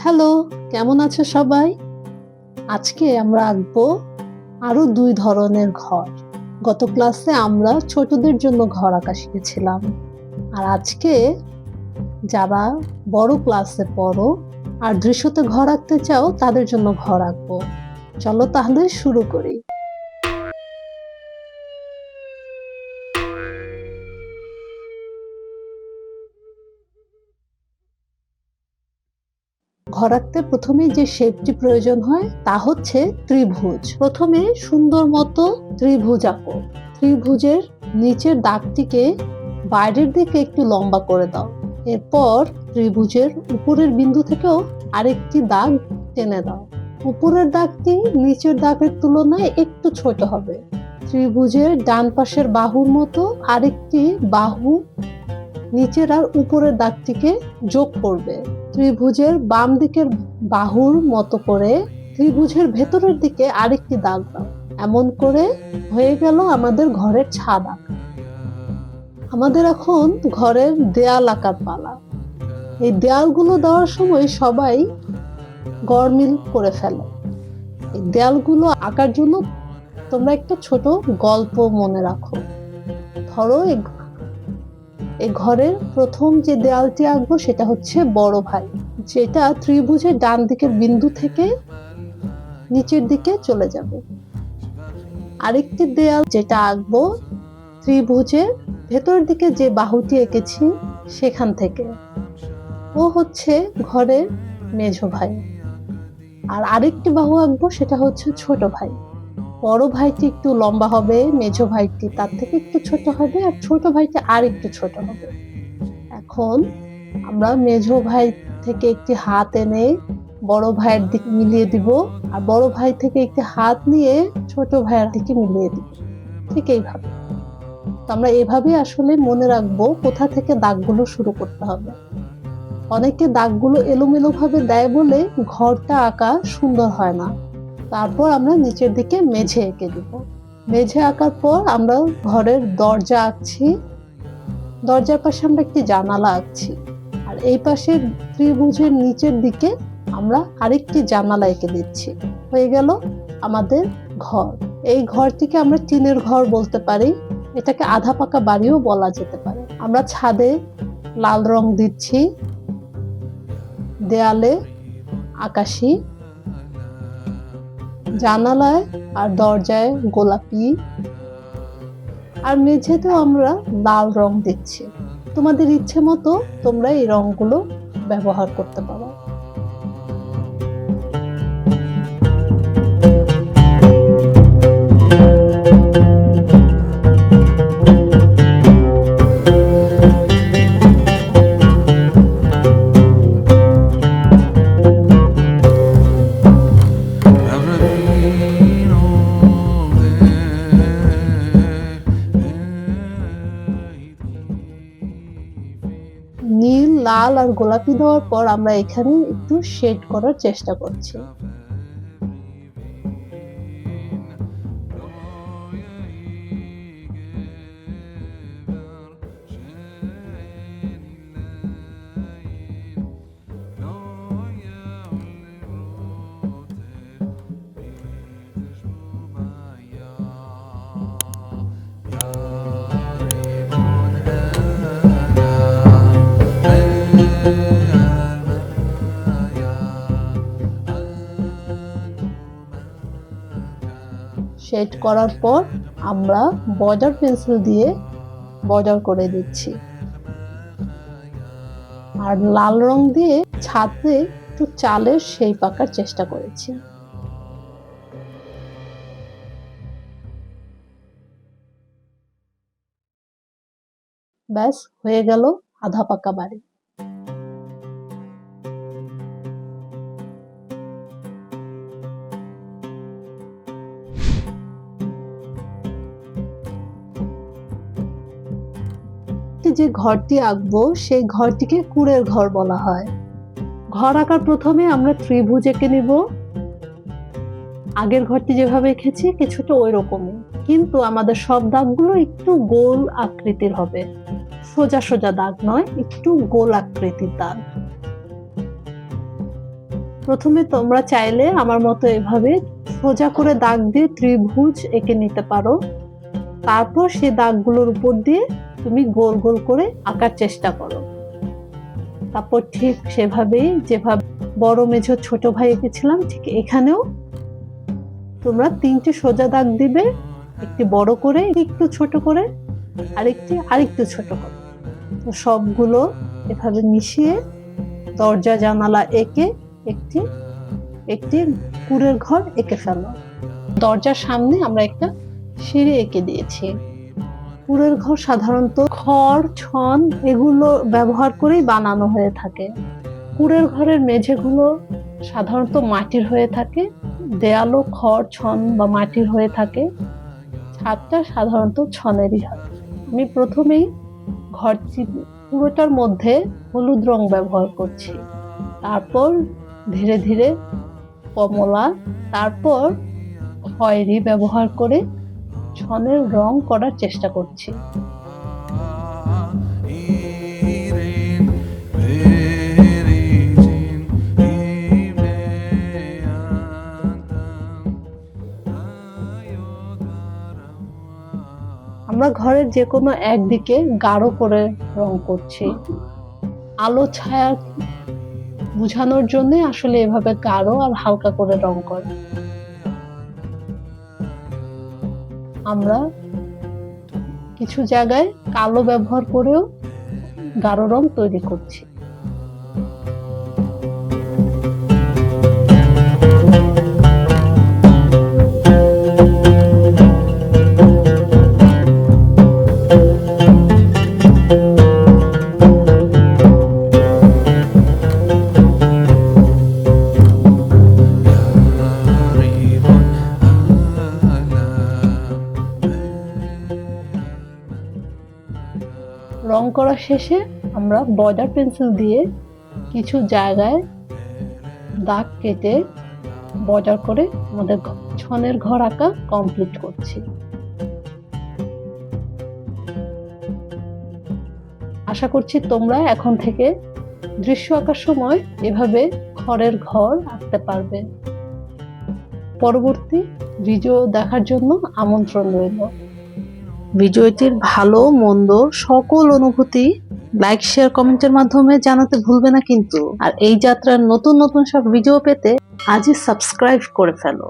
Hello, কেমন আছে সবাই? আজকে আমরা আঁকবো আরও দুই ধরনের ঘর। গত ক্লাসে আমরা ছোটদের জন্য ঘর আঁকা শিখেছিলাম। আর আজকে যারা বড় ক্লাসে পড়ো আর দৃশ্যতে ঘর আঁকতে চাও, তাদের জন্য ঘর আঁকবো। চলো তাহলে শুরু করি। ঘর আঁকতে প্রথমে যে শেপটি প্রয়োজন হয়, তা হচ্ছে ত্রিভুজ। প্রথমে সুন্দর মতো ত্রিভুজ আঁকো। ত্রিভুজের নিচের দাগটিকে বাইরের দিকে একটু লম্বা করে দাও। এরপর ত্রিভুজের উপরের বিন্দু থেকেও আরেকটি দাগ টেনে দাও। উপরের দাগটি নিচের দাগের তুলনায় একটু ছোট হবে। ত্রিভুজের ডান পাশের বাহুর মতো আরেকটি বাহু নিচের আর উপরের দাগটিকে যোগ করবে। ত্রিভুজের বাম দিকের বাহুর মতো করে ত্রিভুজের ভেতরের দিকে আরেকটি দাগ দাও। এমন করে হয়ে গেল আমাদের ঘরের ছাদ আঁকা। আমাদের এখন ঘরের দেয়াল আঁকার পালা। এই দেয়ালগুলো দেওয়ার সময় সবাই গরমিল করে ফেলে। এই দেয়ালগুলো আঁকার জন্য তোমরা একটা ছোট গল্প মনে রাখো। ধরো এই ঘরের প্রথম যে দেয়ালটি আঁকবো সেটা হচ্ছে বড় ভাই, যেটা ত্রিভুজের ডান দিকের বিন্দু থেকে নিচের দিকে চলে যাবে। আরেকটি দেয়াল যেটা আঁকবো ত্রিভুজের ভেতরের দিকে যে বাহুটি এঁকেছি সেখান থেকে, ও হচ্ছে ঘরের মেঝো ভাই। আর আরেকটি বাহু আঁকবো সেটা হচ্ছে ছোট ভাই। বড় ভাইটি একটু লম্বা হবে, মেঝো ভাইটি তার থেকে একটু ছোট হবে আর ছোট ভাইটি আর একটু ছোট হবে। এখন আমরা মেঝো ভাই থেকে একটি হাত এনে বড় ভাইয়ের দিকে মিলিয়ে দিব আর বড় ভাই থেকে একটি হাত নিয়ে ছোট ভাইয়ের দিকে মিলিয়ে দিব। ঠিক এইভাবে। তো আমরা এভাবে আসলে মনে রাখব কোথা থেকে দাগগুলো শুরু করতে হবে। অনেকে দাগগুলো এলোমেলো ভাবে দেয় বলে ঘরটা আঁকা সুন্দর হয় না। তারপর আমরা নিচের দিকে মেঝে এঁকে দিব। মেঝে আঁকার পর আমরা ঘরের দরজা আঁকছি। দরজার পাশে আমরা একটি জানালা আঁকছি। আর এই পাশে ত্রিভুজের নিচের দিকে আমরা আরেকটি জানালা এঁকে দিচ্ছি। হয়ে গেল আমাদের ঘর। এই ঘরটিকে আমরা টিনের ঘর বলতে পারি। এটাকে আধা পাকা বাড়িও বলা যেতে পারে। আমরা ছাদে লাল রং দিচ্ছি। দেয়ালে আকাশি জানালায় আর দরজায় গোলাপি। আর মেঝেতেও আমরা লাল রং দিচ্ছি তোমাদের ইচ্ছে মতো তোমরা এই রংগুলো ব্যবহার করতে পারো। লাল আর গোলাপি দেওয়ার পর আমরা এখানে একটু শেড করার চেষ্টা করছি। শেড করার পর আমরা বর্ডার পেন্সিল দিয়ে বর্ডার করে দিচ্ছি। আর লাল রং দিয়ে ছাদে একটু চালের সেই পাকার চেষ্টা করেছি। ব্যাস, হয়ে গেল আধা পাকা বাড়ি। যে ঘরটি আঁকবো, সেই ঘরটিকে কুড়ের ঘর বলা হয়। ঘর আঁকার প্রথমে আমরা ত্রিভুজ এঁকে নিব। আগের ঘরটি যেভাবে এঁকেছি, কিছুটা ওই রকমই কিন্তু আমাদের সব দাগগুলো একটু গোল আকৃতির হবে। সোজা সোজা দাগ নয়, একটু গোল আকৃতির দাগ। প্রথমে তোমরা চাইলে আমার মতো এভাবে সোজা করে দাগ দিয়ে ত্রিভুজ এঁকে নিতে পারো। তারপর সেই দাগগুলোর উপর দিয়ে তুমি গোল গোল করে আঁকার চেষ্টা করো। তারপর ঠিক সেভাবেই যেভাবে বড় মেঝো ছোট ভাই এঁকেছিলাম, ঠিক এখানেও তোমরা তিনটে সোজা দাগ দিবে, একটি বড় করে, একটু ছোট করে, আরেকটি, আরেকটু ছোট করে। তো সবগুলো এভাবে মিশিয়ে দরজা, জানালা এঁকে একটি একটি কুড়ের ঘর এঁকে ফেলো। দরজার সামনে আমরা একটা সিঁড়ি এঁকে দিয়েছি। কুড়ের ঘর সাধারণত খড়, ছন এগুলো ব্যবহার করেই বানানো হয়ে থাকে। কুড়ের ঘরের মেঝেগুলো সাধারণত মাটির হয়ে থাকে, দেয়ালও খড়, ছন বা মাটির হয়ে থাকে। ছাদটা সাধারণত ছনেরই হয়। আমি প্রথমেই ঘরটি পুরোটার মধ্যে হলুদ রং ব্যবহার করছি। তারপর ধীরে ধীরে কমলা, তারপর খয়েরি ব্যবহার করে ছনের রং করার চেষ্টা করছি। আমরা ঘরের যে কোনো একদিকে গাঢ় করে রং করছি। আলো, ছায়া বুঝানোর জন্য আসলে এভাবে গাঢ় আর হালকা করে রং করে। আমরা কিছু জায়গায় কালো ব্যবহার করেও গাঢ় রং তৈরি করছি। শেষে আমরা বর্ডার পেন্সিল দিয়ে কিছু জায়গায় দাগ কেটে বর্ডার করে আমাদের ছনের ঘর আঁকা কমপ্লিট করছি। আশা করছি তোমরা এখন থেকে দৃশ্য আঁকার সময় এভাবে খড়ের ঘর আঁকতে পারবে। পরবর্তী ভিডিও দেখার জন্য আমন্ত্রণ রইল। ভিডিওটির ভালো, মন্দ সকল অনুভূতি লাইক শেয়ার কমেন্টের মাধ্যমে জানাতে ভুলবে না কিন্তু। আর এই যাত্রার নতুন নতুন সব ভিডিও পেতে আজই সাবস্ক্রাইব করে ফেলো।